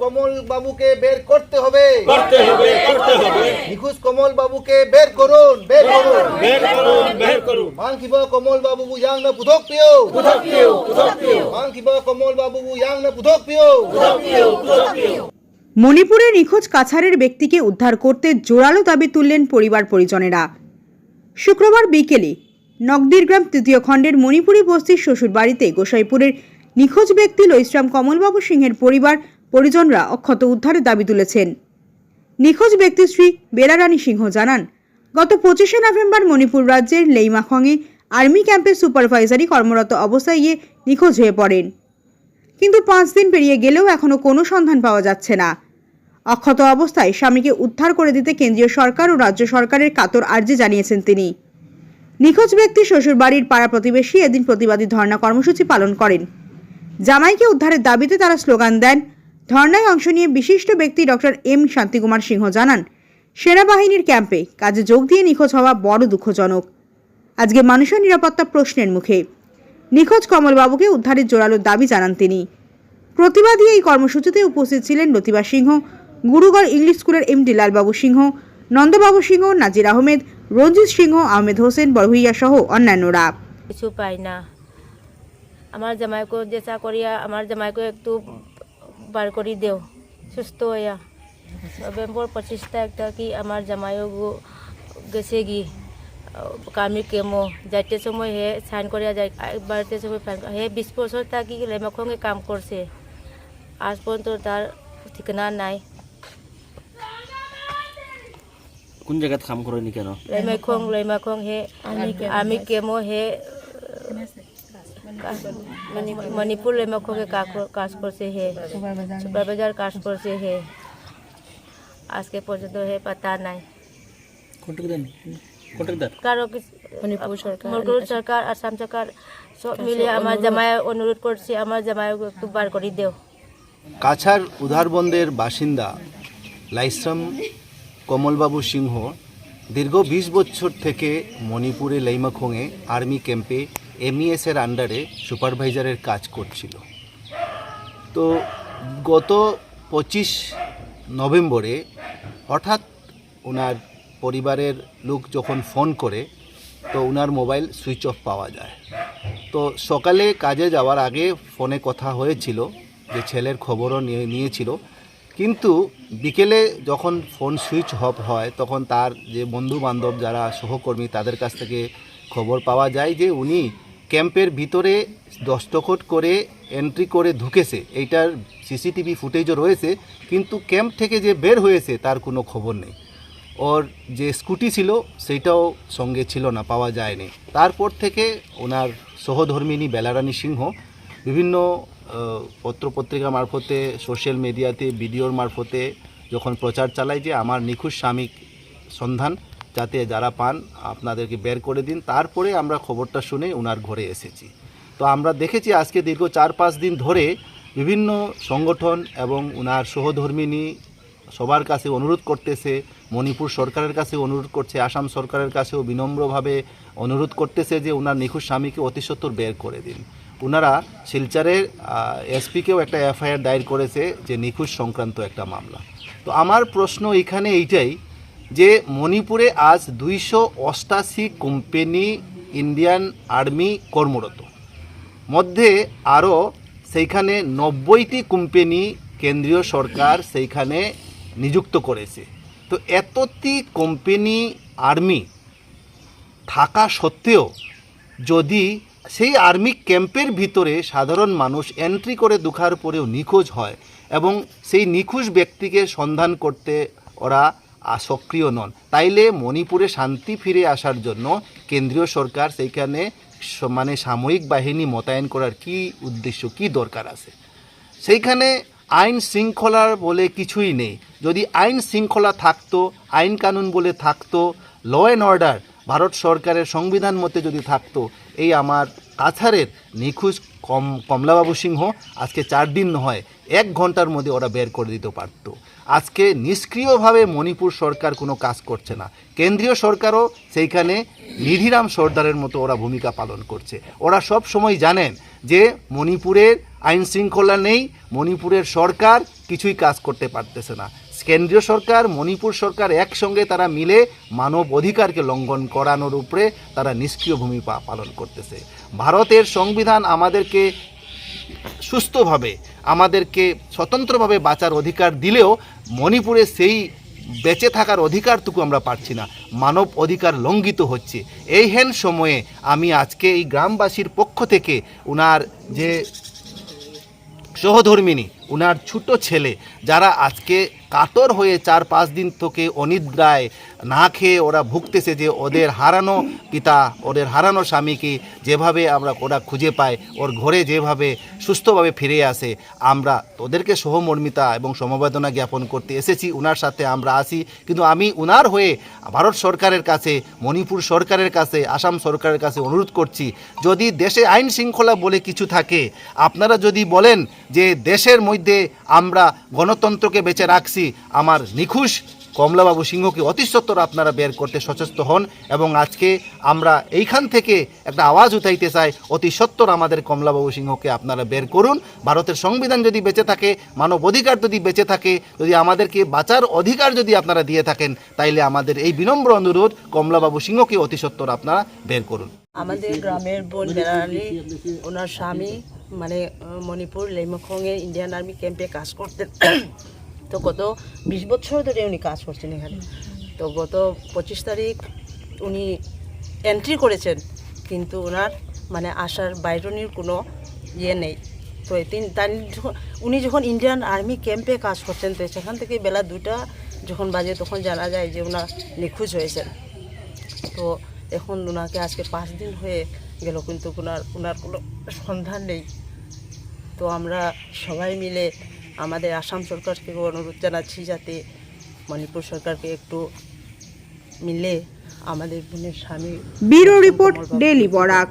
কমল বাবুকে বের করতে হবে। করতে হবে করতে হবে। নিখোঁজ কমল বাবুকে বের করুন বের করুন। বের করুন বের করুন। মাংকিব কমল বাবু ইয়াং না পুধক পিও পুধক পিও পুধক পিও মাংকিব কমল বাবু ইয়াং না পুধক পিও পুধক পিও পুধক পিও মণিপুরে নিখোঁজ কাছারের ব্যক্তিকে উদ্ধার করতে জোরালো দাবি তুললেন পরিবার পরিজনেরা। শুক্রবার বিকেলে নকদিরগ্রাম তৃতীয় খণ্ডের মণিপুরী বস্তির শ্বশুরবাড়িতে গোসাইপুরের নিখোঁজ ব্যক্তি লৈশ্রাম কমলবাবু সিংহের পরিবার পরিজনরা অক্ষত উদ্ধারের দাবি তুলেছেন। নিখোঁজ ব্যক্তি শ্রী বেলারানী সিংহ জানান, গত পঁচিশে নভেম্বর মণিপুর রাজ্যের লেইমাখংয়ে আর্মি ক্যাম্পের সুপারভাইজারি কর্মরত অবস্থায় গিয়ে নিখোঁজ হয়ে পড়েন। কিন্তু পাঁচ দিন পেরিয়ে গেলেও এখনও কোনো সন্ধান পাওয়া যাচ্ছে না। অক্ষত অবস্থায় স্বামীকে উদ্ধার করে দিতে কেন্দ্রীয় সরকার ও রাজ্য সরকারের কাতর আর্জি জানিয়েছেন তিনি। নিখোঁজ ব্যক্তি শ্বশুরবাড়ির পাড়া প্রতিবেশী এদিন প্রতিবাদী ধর্ণা কর্মসূচি পালন করেন। জামাইকে উদ্ধারের দাবিতে তারা স্লোগান দেন ধর্নায় অংশ নিয়ে বিশিষ্ট ব্যক্তি ডক্টর এম. শান্তিকুমার সিংহ জানান, সেনাবাহিনীর ক্যাম্পে কাজে যোগ দিয়ে নিখোঁজ হওয়া বড় দুঃখজনক। আজকে মানুষের নিরাপত্তা প্রশ্নের মুখে। নিখোঁজ কমলবাবুকে উদ্ধারের জোরালো দাবি জানান তিনি। প্রতিবাদী এই কর্মসূচিতে উপস্থিত ছিলেন লতিবা সিংহ, গুরুগড় ইংলিশ স্কুলের এমডি লালবাবু সিংহ, নন্দবাবু সিংহ, নাজির আহমেদ, রঞ্জিত সিংহ, আহমেদ হোসেন বড়ভুইয়া সহ অন্যান্যরা। কিছু পাই না। আমার জামাইকে যেসা করিয়া, আমার জামাইকে একটু বার করি দেও। সুস্থ হইয়া। নভেম্বর পঁচিশ তারিখটা কি আমার জামাইও গো- গেছে গি। কামি কেমো। যাইতে সময় হে সাইন করিয়া যাই বাড়িতে সময় ফাইন হে বিশ বছর থাকি লেমাখঙ্গে কাম করছে আজ পর্যন্ত তার ঠিকানা নাই। কোন জায়গাত কাম করেনি কেন লেমাখং লেমাখং হে আমি কেমো হে মণিপুর লেমাখঙ্গে কাজ করছে হে। সুপারভাইজার কাজ করছে হে। আজকে পর্যন্ত হে পাতা নাই। কারও মণিপুর সরকার আসাম সরকার সব মিলে আমার জামাই অনুরোধ করছি আমার জামাই একটু বার করে দেও। কাছাড় উধারবন্দের বাসিন্দা লাইশ্রাম কমলবাবু সিংহ দীর্ঘ বিশ বছর থেকে মণিপুরে লেইমাখংয়ে আর্মি ক্যাম্পে এমইএস এর আন্ডারে সুপারভাইজারের কাজ করছিল। তো গত পঁচিশ নভেম্বরে হঠাৎ ওনার পরিবারের লোক যখন ফোন করে, তো ওনার মোবাইল সুইচ অফ পাওয়া যায়। তো সকালে কাজে যাওয়ার আগে ফোনে কথা হয়েছিল যে ছেলের খবরও নিয়ে, নিয়েছিল। কিন্তু বিকেলে যখন ফোন সুইচ অফ হয়, তখন তার যে বন্ধু বান্ধব যারা সহকর্মী, তাদের কাছ থেকে খবর পাওয়া যায় যে উনি ক্যাম্পের ভিতরে দস্তখত করে এন্ট্রি করে ঢুকেছে। এইটার সিসিটিভি ফুটেজও রয়েছে, কিন্তু ক্যাম্প থেকে যে বের হয়েছে তার কোনো খবর নেই। ওর যে স্কুটি ছিল সেইটাও সঙ্গে ছিল না, পাওয়া যায়নি। তারপর থেকে ওনার সহধর্মিনী বেলারানী সিংহ বিভিন্ন পত্রপত্রিকা মারফতে, সোশ্যাল মিডিয়াতে, ভিডিওর মারফতে যখন প্রচার চালায় যে আমার নিখোঁজ স্বামী সন্ধান যাতে যারা পান, আপনাদেরকে বের করে দিন। তারপরে আমরা খবরটা শুনে ওনার ঘরে এসেছি। তো আমরা দেখেছি আজকে দীর্ঘ চার পাঁচ দিন ধরে বিভিন্ন সংগঠন এবং ওনার সহধর্মিনী সবার কাছে অনুরোধ করতেছে, মণিপুর সরকারের কাছে অনুরোধ করছে, আসাম সরকারের কাছেও বিনম্রভাবে অনুরোধ করতেছে যে ওনার নিখোঁজ স্বামীকে অতি সত্বর বের করে দিন। ওনারা শিলচরের এসপিকেও একটা এফআইআর দায়ের করেছে যে নিখোঁজ সংক্রান্ত একটা মামলা। তো আমার প্রশ্ন এখানে এইটাই যে মণিপুরে আজ দুইশো অষ্টাশি কোম্পানি ইন্ডিয়ান আর্মি কর্মরত। মধ্যে আরও সেইখানে নব্বইটি কোম্পানি কেন্দ্রীয় সরকার সেইখানে নিযুক্ত করেছে। তো এতটি কোম্পানি আর্মি থাকা সত্ত্বেও যদি সেই আর্মি ক্যাম্পের ভিতরে সাধারণ মানুষ এন্ট্রি করে দুখার পরেও নিখোঁজ হয় এবং সেই নিখোঁজ ব্যক্তিকে সন্ধান করতে ওরা সক্রিয় নন। তাইলে মণিপুরে শান্তি ফিরে আসার জন্য কেন্দ্রীয় সরকার সেইখানে মানে সাময়িক বাহিনী মোতায়েন করার কি উদ্দেশ্য, কি দরকার আছে? সেইখানে আইন শৃঙ্খলার বলে কিছুই নেই। যদি আইন শৃঙ্খলা থাকতো, আইন কানুন বলে থাকতো ল অ্যান্ড অর্ডার ভারত সরকারের সংবিধান মতে যদি থাকতো, এই আমার কাছারের নিখোঁজ কম কমলাবাবু সিংহ আজকে চার দিন নয়, এক ঘণ্টার মধ্যে ওরা বের করে দিতে পারত। আজকে নিষ্ক্রিয়ভাবে মণিপুর সরকার কোনো কাজ করছে না। কেন্দ্রীয় সরকারও সেইখানে নিধিরাম সর্দারের মতো ওরা ভূমিকা পালন করছে। ওরা সব সময় জানেন যে মণিপুরের আইন শৃঙ্খলা নেই, মণিপুরের সরকার কিছুই কাজ করতে পারতেছে না। কেন্দ্রীয় সরকার, মণিপুর সরকার একসঙ্গে তারা মিলে মানব অধিকারকে লঙ্ঘন করানোর উপরে তারা নিষ্ক্রিয় ভূমিকা পালন করতেছে। ভারতের সংবিধান আমাদেরকে সুস্থভাবে, আমাদেরকে স্বতন্ত্রভাবে বাঁচার অধিকার দিলেও মণিপুরে সেই বেঁচে থাকার অধিকারটুকু আমরা পাচ্ছি না। মানব অধিকার লঙ্ঘিত হচ্ছে। এই হেন সময়ে আমি আজকে এই গ্রামবাসীর পক্ষ থেকে উনার যে সহধর্মিনী, উনার ছোট ছেলে, যারা আজকে কাতর হয়ে চার পাঁচ দিন থেকে অনিদ্রায় না খেয়ে ওরা ভুগতেছে যে ওদের হারানো পিতা, ওদের হারানো স্বামীকে যেভাবে আমরা ওরা খুঁজে পাই, ওর ঘরে যেভাবে সুস্থভাবে ফিরে আসে, আমরা ওদেরকে সহমর্মিতা এবং সমবেদনা জ্ঞাপন করতে এসেছি, উনার সাথে আমরা আসি কিন্তু আমি উনার হয়ে ভারত সরকারের কাছে, মণিপুর সরকারের কাছে, আসাম সরকারের কাছে অনুরোধ করছি, যদি দেশে আইন শৃঙ্খলা বলে কিছু থাকে, আপনারা যদি বলেন যে দেশের মধ্যে আমরা গণতন্ত্রকে বেঁচে রাখছি আমার নিখুশ কমলাবাবু সিংহকে অতি সত্বর আপনারা বের করতে সচেষ্ট হন এবং আজকে আমরা এইখান থেকে একটা আওয়াজ উঠাইতে চাই, অতি সত্বর আমাদের কমলাবাবু সিংহকে আপনারা বের করুন। ভারতের সংবিধান যদি বেঁচে থাকে, মানব অধিকার যদি বেঁচে থাকে, যদি আমাদেরকে বাঁচার অধিকার যদি আপনারা দিয়ে থাকেন, তাইলে আমাদের এই বিনম্র অনুরোধ কমলাবাবু সিংহকে অতি সত্বর আপনারা বের করুন। আমাদের গ্রামের বোন বেড়ালি ওনার স্বামী মানে মণিপুর লেমখংয়ে ইন্ডিয়ান আর্মি ক্যাম্পে কাজ করতেন। তো গত বিশ বছর ধরে উনি কাজ করছেন এখানে। তো গত পঁচিশ তারিখ উনি এন্ট্রি করেছেন, কিন্তু ওনার মানে আসার বাইরনির কোনো ইয়ে নেই। তো তিন তার উনি যখন ইন্ডিয়ান আর্মি ক্যাম্পে কাজ করছেন, তো সেখান থেকে বেলা দুটা যখন বাজে তখন জানা যায় যে ওনার নিখোঁজ হয়েছেন। তো এখন ওনাকে আজকে পাঁচ দিন হয়ে গেল, কিন্তু ওনার ওনার কোনো সন্ধান নেই। তো আমরা সবাই মিলে আমাদের আসাম সরকারকে অনুরোধ জানাচ্ছি যাতে মণিপুর সরকারকে একটু মিলে আমাদের বোনের স্বামী ব্যুরো রিপোর্ট ডেলি বরাক।